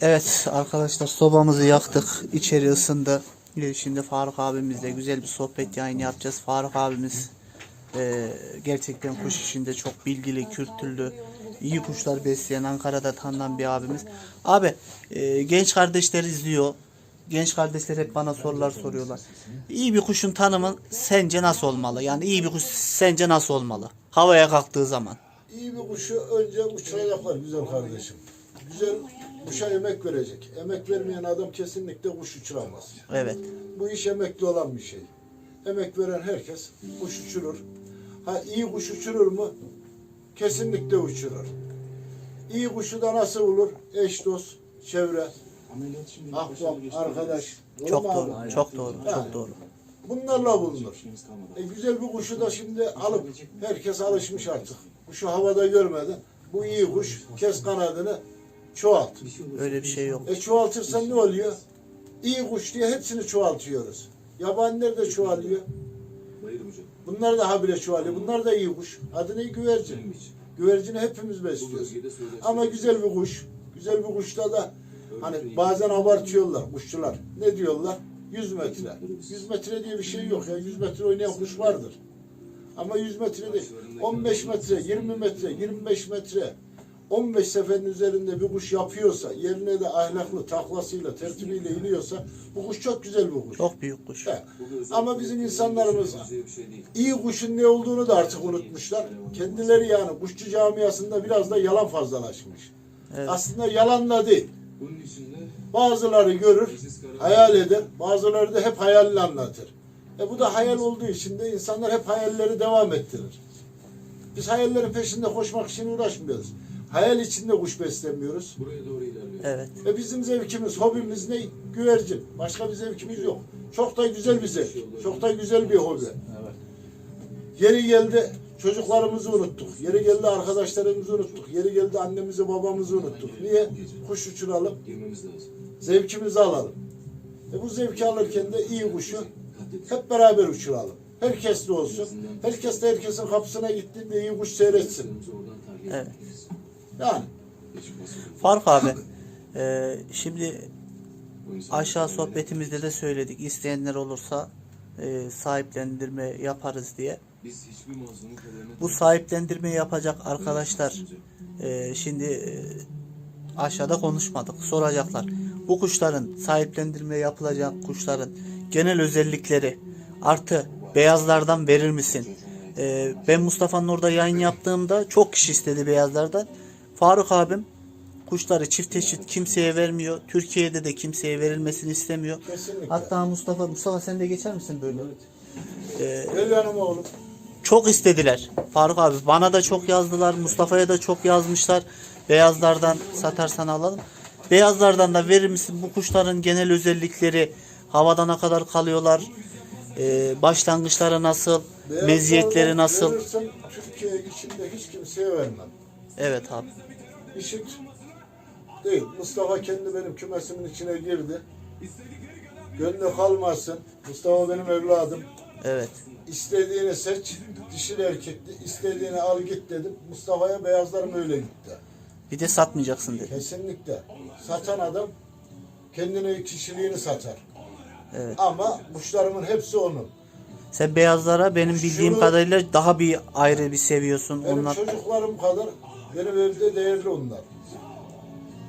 Evet arkadaşlar sobamızı yaktık. İçeri ısındı. Ee, Şimdi Faruk abimizle güzel bir sohbet yayını yapacağız. Faruk abimiz e, gerçekten kuş işinde çok bilgili, kültürlü, iyi kuşlar besleyen Ankara'da tanınan bir abimiz. Abi e, genç kardeşler izliyor. Genç kardeşler hep bana sorular soruyorlar. İyi bir kuşun tanımı sence nasıl olmalı? Yani iyi bir kuş sence nasıl olmalı? Havaya kalktığı zaman. İyi bir kuşu önce uçuracaklar güzel kardeşim. Güzel kuşa emek verecek. Emek vermeyen adam kesinlikle kuş uçuramaz. Evet. Bu iş emekli olan bir şey. Emek veren herkes kuş uçurur. Ha iyi kuş uçurur mu? Kesinlikle uçurur. İyi kuşu da nasıl olur? Eş dost, çevre, ahbap, arkadaş. Doğru Çok mu abi? doğru. Çok doğru. Çok doğru. Bunlarla bulunur. E, güzel bir kuşu da şimdi alıp herkes alışmış artık. Kuşu havada görmeden bu iyi kuş kes kanadını çoğalt. Öyle bir şey yok. E çoğaltırsan ne oluyor? İyi kuş diye hepsini çoğaltıyoruz. Yabaniler de çoğalıyor. Bunlar da habire çoğalıyor. Bunlar da iyi kuş. Adı ne? Güvercin. Güvercini hepimiz besliyoruz. Ama güzel bir kuş. Güzel bir kuşta da hani bazen abartıyorlar kuşçular. Ne diyorlar? 100 metre. 100 metre diye bir şey yok ya. 100 metre oynayan kuş vardır. Ama 100 metre değil. 15 metre, 20 metre, 25 metre. 15 seferin üzerinde bir kuş yapıyorsa, yerine de ahlaklı, taklasıyla, tertibiyle iniyorsa bu kuş çok güzel bir kuş. Çok büyük kuş. He. Ama bizim insanlarımız iyi kuşun ne olduğunu da artık unutmuşlar. Kendileri yani kuşçu camiasında biraz da yalan fazlalaşmış. Evet. Aslında yalan da değil. Bazıları görür, hayal eder. Bazıları da hep hayalini anlatır. E bu da hayal olduğu için de insanlar hep hayalleri devam ettirir. Biz hayallerin peşinde koşmak için uğraşmıyoruz. Hayal içinde kuş beslemiyoruz. Buraya doğru ilerliyor. Evet. Ve bizim zevkimiz, hobimiz ne? Güvercin. Başka bir zevkimiz yok. Çok da güzel bir zevk. Çok da güzel bir hobi. Yeri geldi çocuklarımızı unuttuk. Yeri geldi arkadaşlarımızı unuttuk. Yeri geldi annemizi babamızı unuttuk. Niye? Kuş uçuralım. Zevkimizi alalım. E bu zevki alırken de iyi kuşu hep beraber uçuralım. Herkes de olsun. Herkes de herkesin kapısına gittiğinde iyi kuş seyretsin. Evet. Yani. Faruk abi. e, şimdi aşağı sohbetimizde de söyledik. İsteyenler olursa e, sahiplendirme yaparız diye. Biz hiçbir mazlumun kaderine Bu sahiplendirme yapacak arkadaşlar e, şimdi e, aşağıda konuşmadık. Soracaklar. Bu kuşların sahiplendirme yapılacak kuşların genel özellikleri artı beyazlardan verir misin? E, ben Mustafa'nın orada yayın yaptığımda çok kişi istedi beyazlardan. Faruk abim kuşları çift eşit kimseye vermiyor. Türkiye'de de kimseye verilmesini istemiyor. Kesinlikle. Hatta Mustafa Mustafa sen de geçer misin böyle? gel yanıma oğlum. Çok istediler. Faruk abi bana da çok yazdılar. Mustafa'ya da çok yazmışlar. Beyazlardan satarsan alalım. Beyazlardan da verir misin? Bu kuşların genel özellikleri havada ne kadar kalıyorlar? Ee, başlangıçları nasıl? Meziyetleri nasıl? Verirsen Türkiye içinde hiç kimseye vermem. Evet abi. İşit değil. Mustafa kendi benim kümesimin içine girdi. Gönlü kalmasın. Mustafa benim evladım. Evet. İstediğini seç. Dişil erkekli. istediğini al git dedim. Mustafa'ya beyazlarım öyle gitti. Bir de satmayacaksın dedi. Kesinlikle. Satan adam kendine kişiliğini satar. Evet. Ama kuşlarımın hepsi onun. Sen beyazlara benim bildiğim Şunu- kadarıyla daha bir ayrı bir seviyorsun. Benim Onlar çocuklarım kadar benim evde değerli onlar.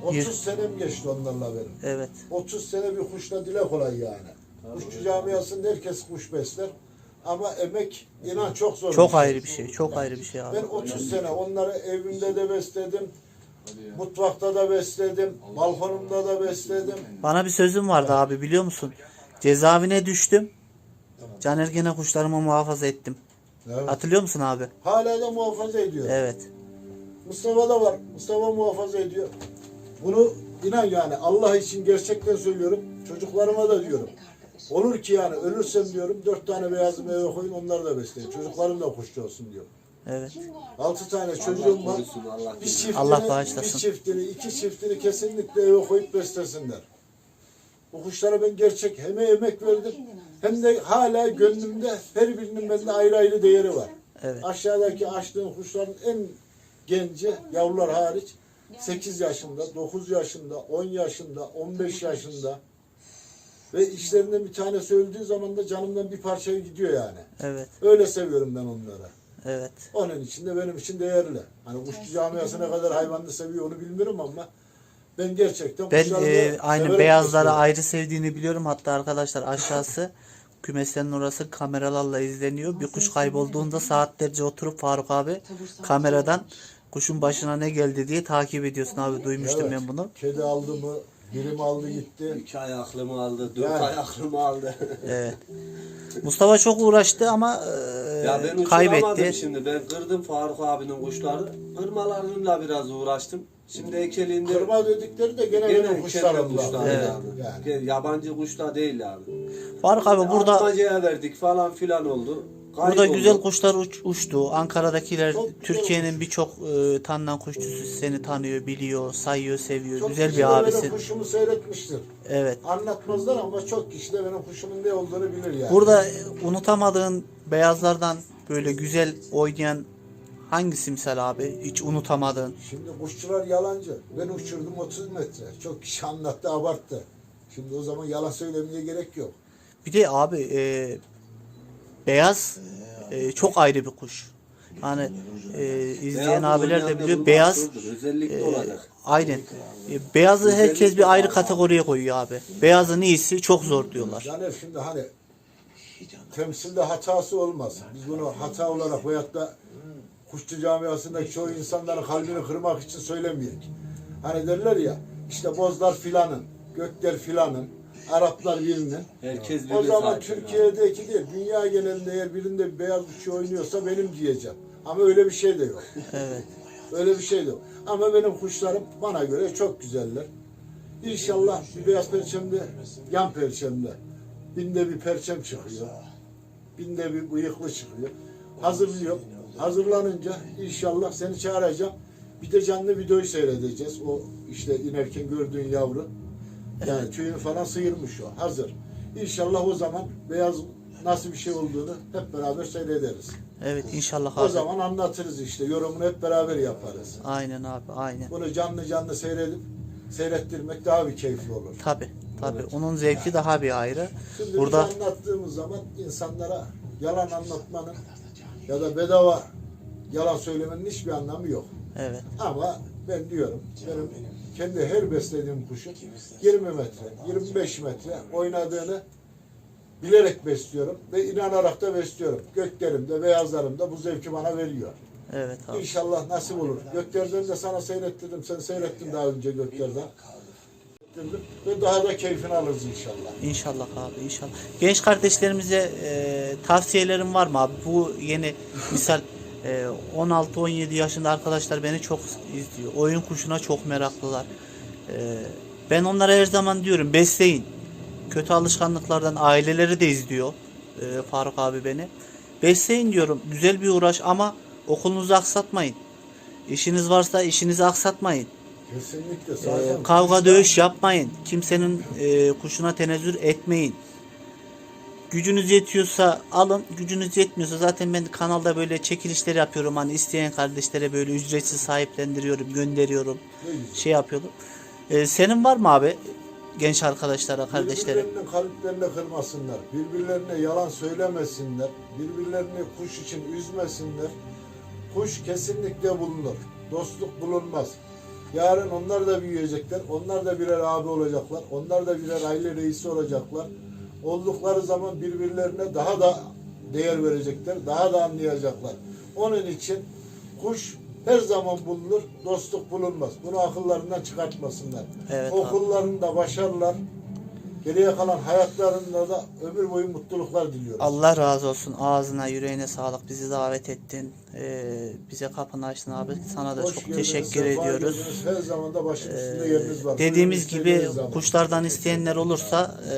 30 Bir- senem geçti onlarla benim. evet. 30 sene bir kuşla dile kolay yani. Kuşçu camiasında herkes kuş besler. Ama emek inan çok zor. Çok bir şey. ayrı bir şey. Çok ayrı bir şey abi. Ben 30 sene onları evimde de besledim. Mutfakta da besledim. Balkonumda da besledim. Bana bir sözüm vardı abi biliyor musun? Cezaevine düştüm. Caner gene kuşlarımı muhafaza ettim. Evet. Hatırlıyor musun abi? Hala da muhafaza ediyor. Evet. Mustafa da var. Mustafa muhafaza ediyor. Bunu inan yani Allah için gerçekten söylüyorum. Çocuklarıma da diyorum. Olur ki yani ölürsem diyorum dört tane beyazımı eve koyun onları da besleyin. Çocuklarım da kuşçu olsun diyor. Evet. Altı tane çocuğum var. Bir çiftini, Allah bağışlasın. bir çiftini, iki çiftini kesinlikle eve koyup beslesinler. Bu kuşlara ben gerçek hem emek verdim hem de hala gönlümde her birinin bende ayrı ayrı değeri var. Evet. Aşağıdaki açtığın kuşların en genci yavrular hariç 8 yaşında, 9 yaşında, 10 yaşında, 15 yaşında ve işlerinden bir tanesi öldüğü zaman da canımdan bir parça gidiyor yani. Evet. Öyle seviyorum ben onları. Evet. Onun için de benim için değerli. Hani kuşçu camiası ne kadar hayvanlı seviyor onu bilmiyorum ama ben gerçekten Ben kuşları e, aynı beyazları ayrı sevdiğini biliyorum. Hatta arkadaşlar aşağısı kümeslerin orası kameralarla izleniyor. Bir kuş kaybolduğunda saatlerce oturup Faruk abi kameradan kuşun başına ne geldi diye takip ediyorsun abi. Duymuştum Evet. ben bunu. Kedi aldı mı, birim aldı gitti. İki ay aklımı aldı, dört Yani. ay aklımı aldı. Evet. Mustafa çok uğraştı ama e, ya ben kaybetti. şimdi. Ben kırdım Faruk abinin kuşları. Kırmalarıyla biraz uğraştım. Şimdi ekeliğinde Kırma dedikleri de gene, gene kuşlarım kendi kuşlar Evet. yani. Yani. Yabancı kuşlar değil yani. Faruk abi burada Atmacaya verdik falan filan oldu. Burada Kayboldu. güzel kuşlar uç- uçtu. Ankara'dakiler Türkiye'nin birçok e, tanınan kuşçusu seni tanıyor, biliyor, sayıyor, seviyor. Çok güzel bir de abisin. Benim kuşumu seyretmiştir. Evet. Anlatmazlar ama çok kişi de benim kuşumun ne olduğunu bilir yani. Burada unutamadığın beyazlardan böyle güzel oynayan hangisi misal abi? Hiç unutamadığın. Şimdi kuşçular yalancı. Ben uçurdum 30 metre. Çok kişi anlattı, abarttı. Şimdi o zaman yalan söylemeye gerek yok. Bir de abi e, beyaz e, çok ayrı bir kuş. Hani e, izleyen Beyaz abiler de biliyor. Beyaz e, olacak. aynen. E, beyazı herkes bir ayrı kategoriye koyuyor abi. Beyazın iyisi çok zor diyorlar. Yani şimdi hani temsilde hatası olmaz. Biz bunu hata olarak veyahut da kuşçu camiasındaki çoğu insanların kalbini kırmak için söylemiyoruz. Hani derler ya işte bozlar filanın, gökler filanın, Araplar birinin. Herkes O zaman Türkiye'deki değil, dünya genelinde eğer birinde bir beyaz kuşçu oynuyorsa benim diyeceğim. Ama öyle bir şey de yok. Evet. Öyle bir şey de yok. Ama benim kuşlarım bana göre çok güzeller. İnşallah bir beyaz perçemde, yan perçemde binde bir perçem çıkıyor. Binde bir bıyıklı çıkıyor. Hazırlıyorum. Hazırlanınca inşallah seni çağıracağım. Bir de canlı videoyu seyredeceğiz. O işte inerken gördüğün yavru. Yani tüyünü falan sıyırmış o. Hazır. İnşallah o zaman beyaz nasıl bir şey olduğunu hep beraber seyrederiz. Evet inşallah O abi. zaman anlatırız işte. Yorumunu hep beraber yaparız. Aynen abi aynen. Bunu canlı canlı seyredip seyrettirmek daha bir keyifli olur. Tabi tabi. Onun zevki daha bir ayrı. Şimdi Burada biz anlattığımız zaman insanlara yalan anlatmanın ya da bedava yalan söylemenin hiçbir anlamı yok. evet. Ama ben diyorum benim kendi her beslediğim kuşun 20 metre, 25 metre oynadığını bilerek besliyorum ve inanarak da besliyorum. Göklerim de beyazlarım da bu zevki bana veriyor. Evet abi. İnşallah nasip olur. Göklerden de sana seyrettirdim. Sen seyrettin daha önce göklerden. Ve daha da keyfini alırız inşallah. İnşallah abi inşallah. Genç kardeşlerimize e, tavsiyelerin var mı abi? Bu yeni misal 16-17 yaşında arkadaşlar beni çok izliyor. Oyun kuşuna çok meraklılar. E, ben onlara her zaman diyorum besleyin. Kötü alışkanlıklardan aileleri de izliyor. E, Faruk abi beni. Besleyin diyorum. Güzel bir uğraş ama okulunuzu aksatmayın. İşiniz varsa işinizi aksatmayın. Kesinlikle. Ee, kavga dövüş yapmayın. Kimsenin e, kuşuna tenezzül etmeyin. Gücünüz yetiyorsa alın. Gücünüz yetmiyorsa zaten ben kanalda böyle çekilişler yapıyorum. Hani isteyen kardeşlere böyle ücretsiz sahiplendiriyorum, gönderiyorum. Şey yapıyordum. Ee, senin var mı abi? Genç arkadaşlara, kardeşlere. Birbirlerinin kalplerini kırmasınlar. Birbirlerine yalan söylemesinler. Birbirlerini kuş için üzmesinler. Kuş kesinlikle bulunur. Dostluk bulunmaz. Yarın onlar da büyüyecekler. Onlar da birer abi olacaklar. Onlar da birer aile reisi olacaklar. Oldukları zaman birbirlerine daha da değer verecekler. Daha da anlayacaklar. Onun için kuş her zaman bulunur, dostluk bulunmaz. Bunu akıllarından çıkartmasınlar. Evet. Okullarında başarılar, geriye kalan hayatlarında da ömür boyu mutluluklar diliyoruz. Allah razı olsun. Ağzına, yüreğine sağlık. Bizi davet ettin. Ee, bize kapını açtın abi. Sana da Hoş çok geldiniz, teşekkür sefa ediyoruz. geldiniz. Her zaman da başım üstünde yeriniz var. Dediğimiz Buyurun, gibi istediğiniz zaman. kuşlardan isteyenler olursa e,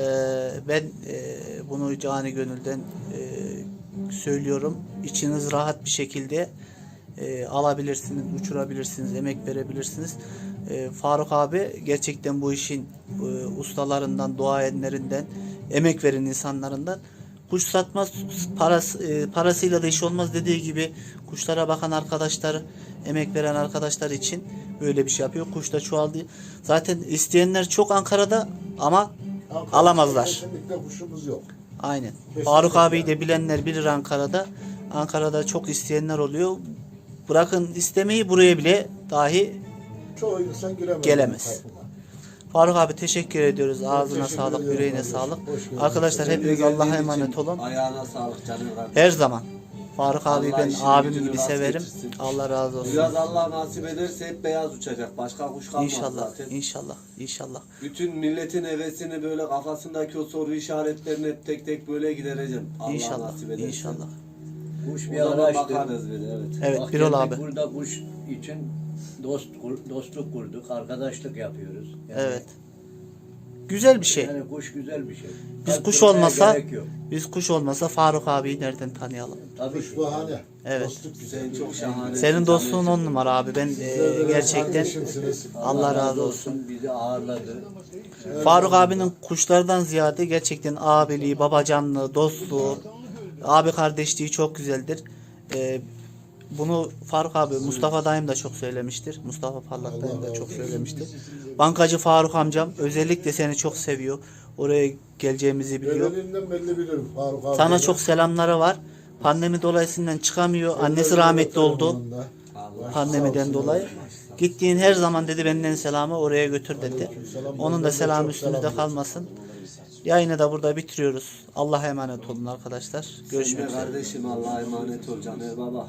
ben e, bunu cani gönülden e, söylüyorum. İçiniz rahat bir şekilde e, alabilirsiniz, uçurabilirsiniz, emek verebilirsiniz. E, Faruk abi gerçekten bu işin e, ustalarından, duayenlerinden, emek veren insanlarından kuş satmaz parası, e, parasıyla da iş olmaz dediği gibi kuşlara bakan arkadaşlar emek veren arkadaşlar için böyle bir şey yapıyor. Kuş da çoğaldı. Zaten isteyenler çok Ankara'da ama Ankara'da alamazlar. Kesinlikle kuşumuz yok. Aynen. Kesinlikle. Faruk abiyi de bilenler bilir Ankara'da. Ankara'da çok isteyenler oluyor. Bırakın istemeyi buraya bile dahi Çoğu insan giremez. Gelemez. Faruk abi teşekkür ediyoruz. Ağzına teşekkür sağlık, ediyorum yüreğine kardeşim. sağlık. Hoş geldin. Arkadaşlar hepiniz geldiğin Allah'a için emanet olun. Ayağına sağlık canım kardeşim. Her zaman. Faruk abi Allah ben işini abim gücünü gibi rast severim. getirsin. Allah razı olsun. Biraz Allah nasip ederse hep beyaz uçacak. Başka kuş kalmaz İnşallah, zaten. inşallah, inşallah. Bütün milletin hevesini böyle kafasındaki o soru işaretlerini hep tek tek böyle gidereceğim. Allah İnşallah, nasip ederse. inşallah. Kuş bir zaman araçtı. bakarız bir de, evet. Evet, Birol abi. Burada kuş için dost dostluk kurduk, arkadaşlık yapıyoruz. Yani- Evet. Güzel bir şey. Yani kuş güzel bir şey. Biz kuş olmasa, biz kuş olmasa Faruk abiyi nereden tanıyalım? Tabii Kuş bahane. Evet. Dostluk güzel. Çok şahane. Senin dostluğun on numara abi. Ben e, gerçekten. Allah razı olsun. Bizi ağırladı. Faruk abinin kuşlardan ziyade gerçekten abiliği, babacanlığı, dostluğu, abi kardeşliği çok güzeldir. Ee, bunu Faruk abi, Mustafa dayım da çok söylemiştir. Mustafa Parlak dayım da çok söylemiştir. Bankacı Faruk amcam özellikle seni çok seviyor. Oraya geleceğimizi biliyor. Belirliğinden belli bilirim Faruk abi. Sana çok selamları var. Pandemi dolayısıyla çıkamıyor. Annesi rahmetli oldu pandemiden dolayı. Gittiğin her zaman dedi benden selamı oraya götür dedi. Onun da selamı üstünüzde kalmasın. Yayını da burada bitiriyoruz. Allah'a emanet olun arkadaşlar. Görüşmek Görüşmek üzere. kardeşim Allah'a emanet ol Caner Baba.